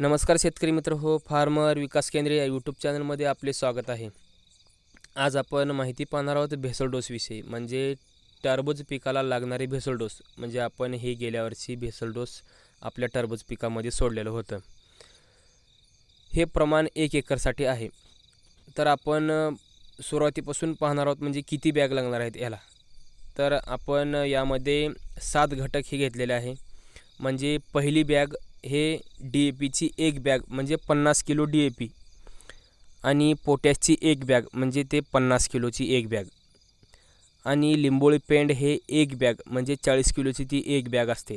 नमस्कार शेतकरी मित्र हो फार्मर विकास केंद्र या यूट्यूब चॅनलमध्ये आपले स्वागत आहे. आज आपण माहिती पाहणार आहोत भेसळ डोसविषयी म्हणजे टरबूज पिकाला लागणारे भेसळ डोस म्हणजे आपण हे गेल्या वर्षी भेसळ डोस आपल्या टरबूज पिकामध्ये सोडलेलं होतं. हे प्रमाण एक एकरसाठी आहे. तर आपण सुरुवातीपासून पाहणार आहोत म्हणजे किती बॅग लागणार आहेत याला. तर आपण यामध्ये सात घटक हे घेतलेले आहे. म्हणजे पहिली बॅग हे डी ए पीची एक बॅग म्हणजे पन्नास किलो डी ए पी. आणि पोटॅशची एक बॅग म्हणजे ते पन्नास किलोची एक बॅग. आणि लिंबोळी पेंड हे एक बॅग म्हणजे चाळीस किलोची ती एक बॅग असते.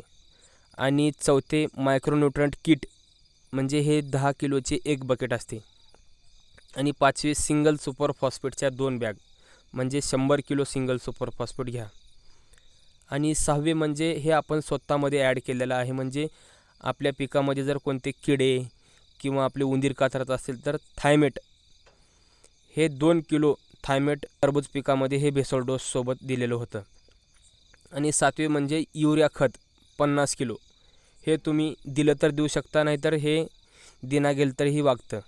आणि चौथे मायक्रोन्युट्रंट किट म्हणजे हे दहा किलोचे एक बकेट असते. आणि पाचवे सिंगल सुपर फॉस्फेटच्या दोन बॅग म्हणजे शंभर किलो सिंगल सुपर फॉस्फेट घ्या. आणि सहावे म्हणजे हे आपण स्वतःमध्ये ॲड केलेलं आहे म्हणजे आपल्या पिकामध्ये जर कोणते किडे किंवा आपले उंदीर कातरत असतील तर थायमेट हे दोन किलो थायमेट टरबूज पिकामध्ये हे भेसळ डोससोबत दिलेलं होतं. आणि सातवे म्हणजे युरिया खत पन्नास किलो. हे तुम्ही दिलं तर देऊ शकता नाहीतर हे दिना गेलं तरीही वागतं.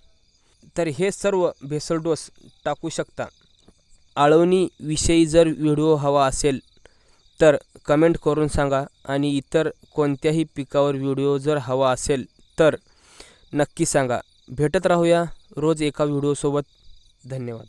तर हे सर्व भेसळ डोस टाकू शकता. आळवणीविषयी जर व्हिडिओ हवा असेल तर कमेंट करून सांगा आणि इतर कोणत्याही पिकावर व्हिडिओ जर हवा असेल तर नक्की सांगा. भेटत राहूया रोज एका व्हिडिओसोबत. धन्यवाद.